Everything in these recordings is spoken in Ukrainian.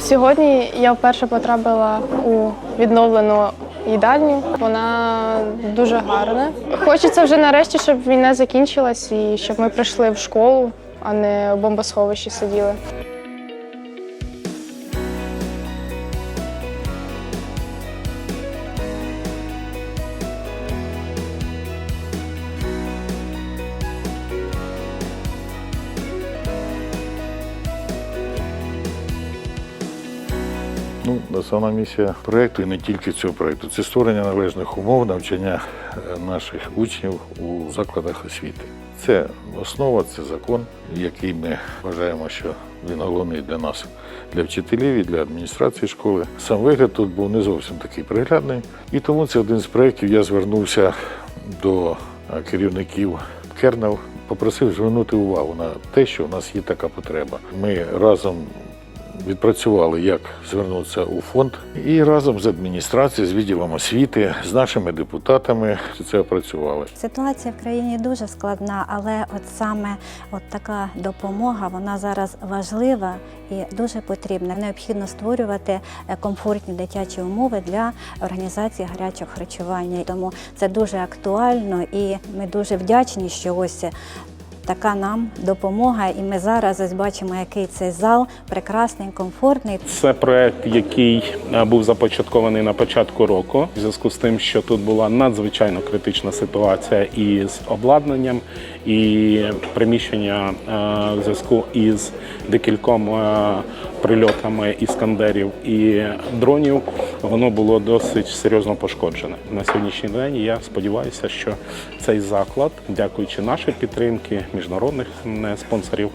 Сьогодні я вперше потрапила у відновлену їдальню. Вона дуже гарна. Хочеться вже нарешті, щоб війна закінчилась і щоб ми прийшли в школу, а не в бомбосховищі сиділи. Ну, основна місія проєкту і не тільки цього проєкту, це створення належних умов навчання е, наших учнів у закладах освіти. Це основа, це закон, який ми вважаємо, що він головний для нас, для вчителів і для адміністрації школи. Сам вигляд тут був не зовсім такий приглядний, і тому це один з проєктів. Я звернувся до е, керівників Кернел, попросив звернути увагу на те, що у нас є така потреба. Ми разом відпрацювали, як звернутися у фонд, і разом з адміністрацією, з відділом освіти, з нашими депутатами це опрацювали. Ситуація в країні дуже складна, але от саме от така допомога вона зараз важлива і дуже потрібна. Необхідно створювати е, комфортні дитячі умови для організації гарячого харчування. Тому це дуже актуально, і ми дуже вдячні, що ось. Така нам допомога, і ми зараз ось бачимо, який цей зал прекрасний, комфортний. Це проект, який е, був започаткований на початку року, в зв'язку з тим, що тут була надзвичайно критична ситуація із обладнанням і приміщення е, в зв'язку із декільком е, прильотами іскандерів і дронів. Воно було досить серйозно пошкоджене. На сьогоднішній день я сподіваюся, що цей заклад, дякуючи нашій підтримки міжнародних спонсорів,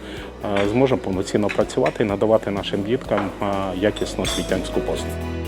зможемо повноцінно працювати і надавати нашим діткам е, якісну освітянську послугу.